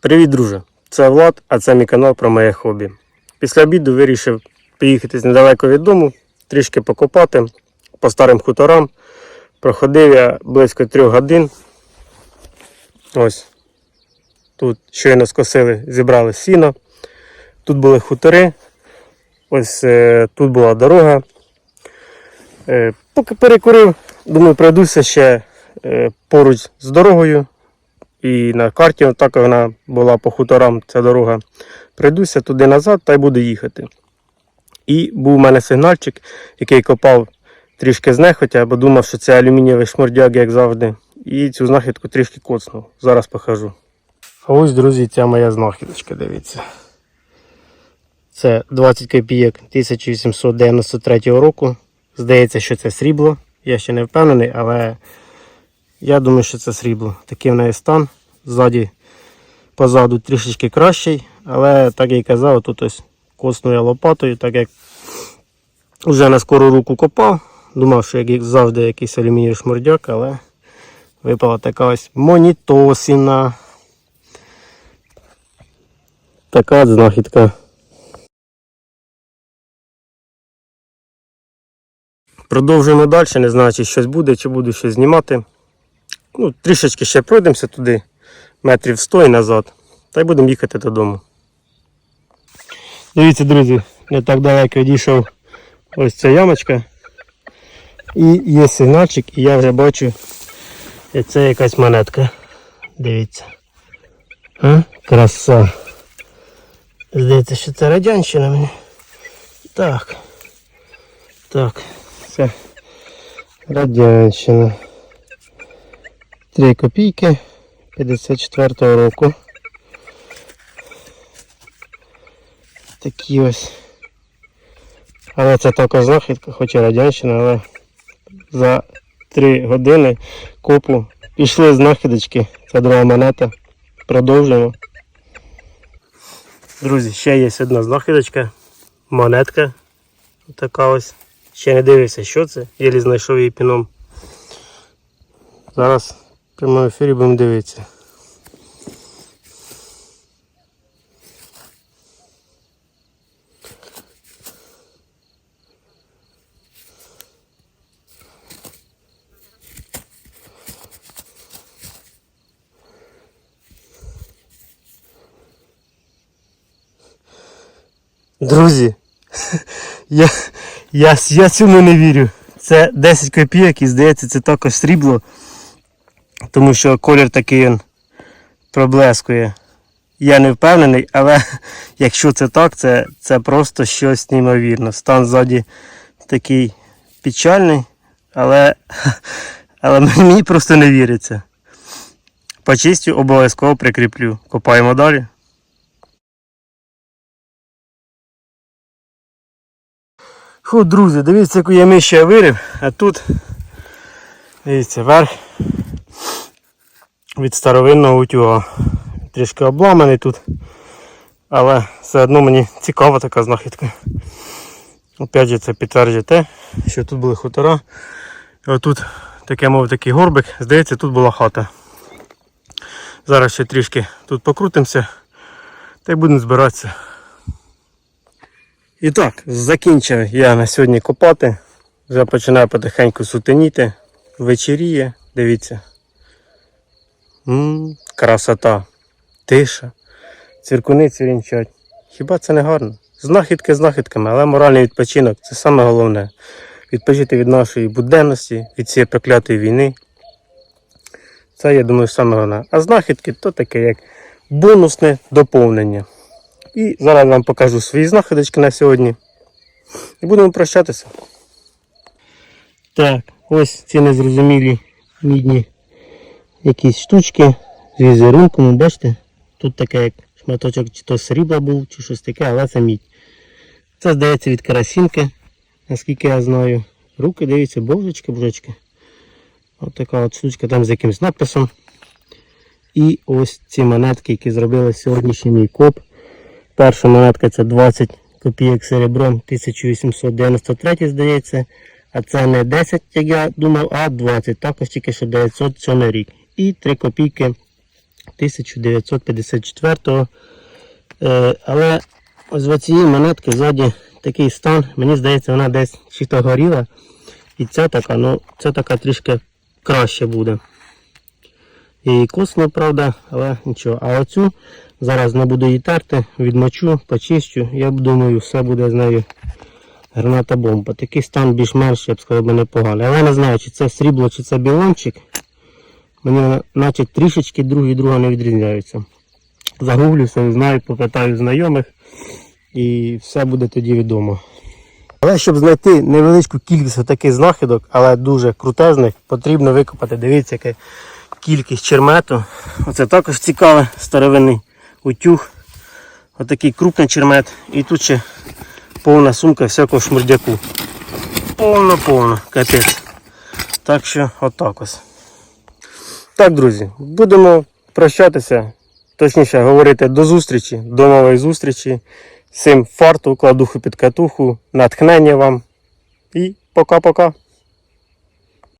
Привіт, друже! Це Влад, а це мій канал про моє хобі. Після обіду вирішив поїхати недалеко від дому, трішки покопати по старим хуторам. Проходив я близько трьох годин. Ось тут щойно скосили, зібрали сіно. Тут були хутори. Ось е, тут була дорога. Е, поки перекурив, думаю, пройдуся ще е, поруч з дорогою. І на карті так вона була по хуторам ця дорога. Прийдуся туди назад та й буду їхати. І був у мене сигнальчик, який копав трішки знехотя, бо думав, що це алюмінієвий шмурдяк, як завжди. І цю знахідку трішки коцнув. Зараз покажу. А ось, друзі, ця моя знахідочка, дивіться. Це 20 копійок 1893 року. Здається, що це срібло. Я ще не впевнений, але я думаю, що це срібло. Такий в неї стан. Ззаді позаду трішечки кращий, але так як і казав, тут ось коснує лопатою, так як вже на скору руку копав. Думав, що як завжди якийсь алюмінієвий шмурдяк, але випала така ось монітосіна. Така знахідка. Продовжуємо далі, не знаю, чи щось буде, чи буду щось знімати. Ну, трішечки ще пройдемося туди, метрів 100 і назад, та й будемо їхати додому. Дивіться, друзі, не так далеко відійшов ось ця ямочка. І є сигнальчик, і я вже бачу, і це якась монетка. Дивіться. А? Краса. Здається, що це радянщина мені. Так. Так, це радянщина. 3 копійки 54 року. Такі ось. Але це також знахідка, хоч і радянщина, але за 3 години копу пішли знахідочки. Це друга монета. Продовжуємо. Друзі, ще є одна знахідочка. Монетка. Така ось. Ще не дивився, що це. Єлі знайшов її піном. Зараз прямому ефірі будемо дивитися. Друзі, я, я, я цьому не вірю. Це 10 копійок і здається це також срібло, тому що колір такий він проблескує. Я не впевнений, але якщо це так, це, це просто щось неймовірне. Стан ззаді такий печальний, але, але мені просто не віриться. Почистю обов'язково прикріплю. Копаємо далі. Фу, друзі, дивіться, яку я мишу я вирив, а тут, дивіться, верх від старовинного утюга. Трішки обламаний тут, але все одно мені цікава така знахідка. Опять же це підтверджує те, що тут були хутора. Отут таке, мов такий горбик, здається, тут була хата. Зараз ще трішки тут покрутимося та й будемо збиратися. І так, закінчив я на сьогодні копати. Вже починаю потихеньку сутеніти. Вечеріє, дивіться. Ммм, красота, тиша, цвіркуни цвірінчать. Хіба це не гарно? Знахідки знахідками, але моральний відпочинок це саме головне. Відпочити від нашої буденності, від цієї проклятої війни. Це, я думаю, саме головне. А знахідки то таке як бонусне доповнення. І зараз вам покажу свої знаходочки на сьогодні. І будемо прощатися. Так, ось ці незрозумілі мідні якісь штучки з візерунком, бачите? Тут таке як шматочок чи то срібла був, чи щось таке, але це мідь. Це здається від карасінки, наскільки я знаю. Руки, дивіться, божечки, божечки. Ось така от штучка там з якимось написом. І ось ці монетки, які зробили сьогоднішній мій коп. Перша монетка це 20 копійок серебром 1893, здається. А це не 10, як я думав, а 20. Також тільки що 907 рік. І 3 копійки 1954 Е, але ось в цієї монетки ззаді такий стан. Мені здається, вона десь чи то горіла. І ця така, ну, ця така трішки краще буде. І косно, правда, але нічого. А оцю зараз не буду її терти, відмочу, почищу. Я думаю, все буде з нею граната бомба. Такий стан більш-менш, я б сказав, непоганий. Але не знаю, чи це срібло, чи це білончик. Мені наче трішечки друг від друга не відрізняються. Загуглюся, узнаю, попитаю знайомих і все буде тоді відомо. Але щоб знайти невеличку кількість таких знахідок, але дуже крутезних, потрібно викопати. Дивіться, яка кількість чермету. Оце також цікаве, старовинний утюг. Отакий крупний чермет. І тут ще повна сумка всякого шмурдяку. Повно-повно, капець. Так що отак ось. Так, друзі, будемо прощатися. Точніше говорити до зустрічі, до нової зустрічі. Всім фарту, кладуху під катуху, натхнення вам. І пока-пока.